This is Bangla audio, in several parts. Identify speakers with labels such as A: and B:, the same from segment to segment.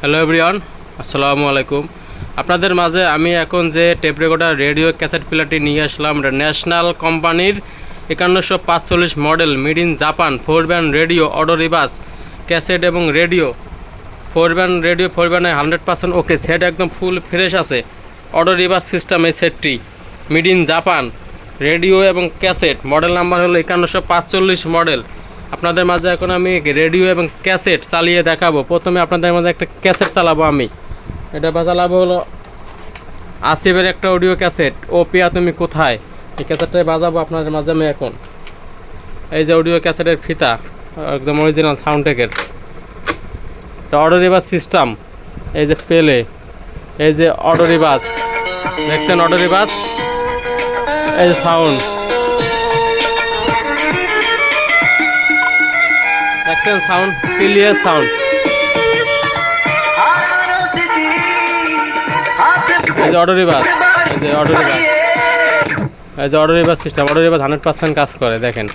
A: হ্যালো এভরিওয়ান আসসালামু আলাইকুম আপনাদের মাঝে আমি এখন যে টেপ রেকর্ডার রেডিও ক্যাসেট প্লেয়ারটি নিয়ে আসলাম, এটা ন্যাশনাল কোম্পানির একান্নশো পাঁচচল্লিশ model made in Japan four band radio auto reverse cassette এবং radio four band radio four ব্যান্ডে হান্ড্রেড পার্সেন্ট ওকে সেট একদম ফুল ফ্রেশ আছে। অডো রিবাস সিস্টেম এই সেটটি মেড ইন জাপান রেডিও এবং ক্যাসেট মডেল নাম্বার হলো একান্নশো পাঁচচল্লিশ মডেল আপনাদের মাঝে এখন আমি রেডিও এবং ক্যাসেট চালিয়ে দেখাবো। প্রথমে আপনাদের মাঝে একটা ক্যাসেট চালাবো আমি। এটা চালাবো হলো আসিফের একটা অডিও ক্যাসেট। ও পিয়া তুমি কোথায়? এই ক্যাসেটটাই বাজাবো আপনাদের মাঝে আমি এখন। এই যে অডিও ক্যাসেটের ফিতা, একদম অরিজিনাল সাউন্ডটেকের এটা অর্ডার রিভার্স সিস্টেম এই যে পেলে এই যে অর্ডার রিভার্স দেখছেন অর্ডার রিভার্স এই যে সাউন্ড দেখছেন সাউন্ড ক্লিয়ার সাউন্ড এই যে অটো রিভার এই যে অটো রিভার এই যে auto reverse system auto reverse hundred percent কাজ করে, দেখেন।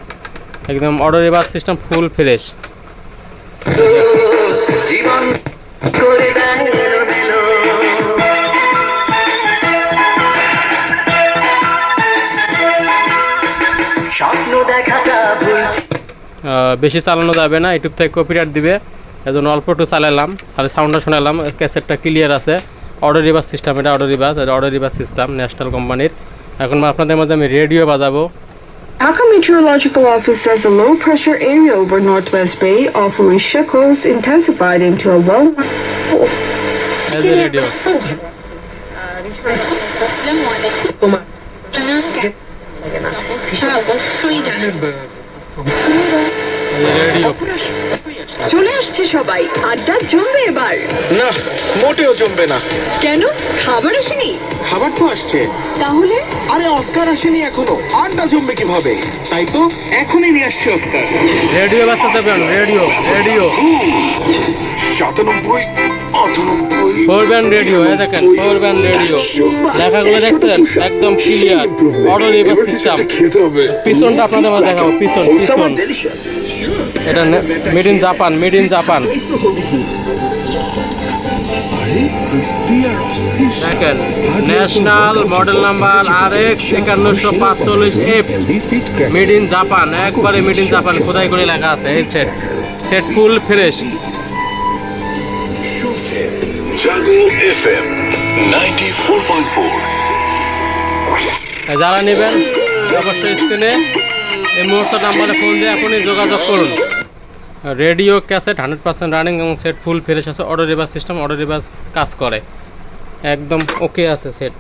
A: একদম অর্ডার রিভার সিস্টেম ফুল ফ্রেশ বেশি চালানো যাবে না ইউটিউব থেকে কপিরাইট দিবে। এজন্য অল্প একটু চালালাম তাহলে সাউন্ডটা শোনালাম ক্যাসেটটা ক্লিয়ার আছে। অর্ডার রিভার্স সিস্টেম এটা অর্ডার রিভার্স এটা অর্ডার রিভার্স সিস্টেম ন্যাশনাল কোম্পানির এখন আপনাদের মধ্যে আমি রেডিও বাজাবো।
B: Dhaka Meteorological Office says the low pressure area over Northwest Bay off Alicia Coast intensified into a low.
A: Radio
C: অবশ্যই জানেন
A: রেডিও
B: চলে আসছে সবাই আড্ডা জমবে এবার।
D: না মোটেও জমবে না।
B: কেন? খাবার আসেনি?
D: খাবার তো আসছে।
B: তাহলে?
D: আরে অস্কার আসেনি এখনও। আড্ডা জমবে কীভাবে? তাই তো এখনই নিয়ে আসছে অস্কার।
A: রেডিও বাজতে দেবেন রেডিও রেডিও।
D: সাতানব্বই
A: ফোর ব্যান্ড রেডিও এই দেখেন ফোর ব্যান্ড রেডিও লেখাগুলো দেখছেন? একদম ক্লিয়ার অর্ডার রিভার্স সিস্টেম পিছনটা আপনাদের মাঝে দেখাবো, পিছন পিছন। এটা made in Japan made in Japan দেখেন ন্যাশনাল মডেল নাম্বার আর এক্স একান্নশো পাঁচচল্লিশ এফ মেড ইন জাপান একবারে মেড ইন জাপান খোদাই করে লেখা আছে। এই set set full fresh
E: Jungle FM 94.4.
A: যারা নেবেন, অবশ্যই স্ক্রিনে এই মুহূর্তে নাম্বারে ফোন দিয়ে এখনই যোগাযোগ করুন। Radio cassette hundred percent running এবং সেট ফুল ফ্রেশ আছে। Order reverse system order reverse কাজ করে। একদম ওকে আছে সেট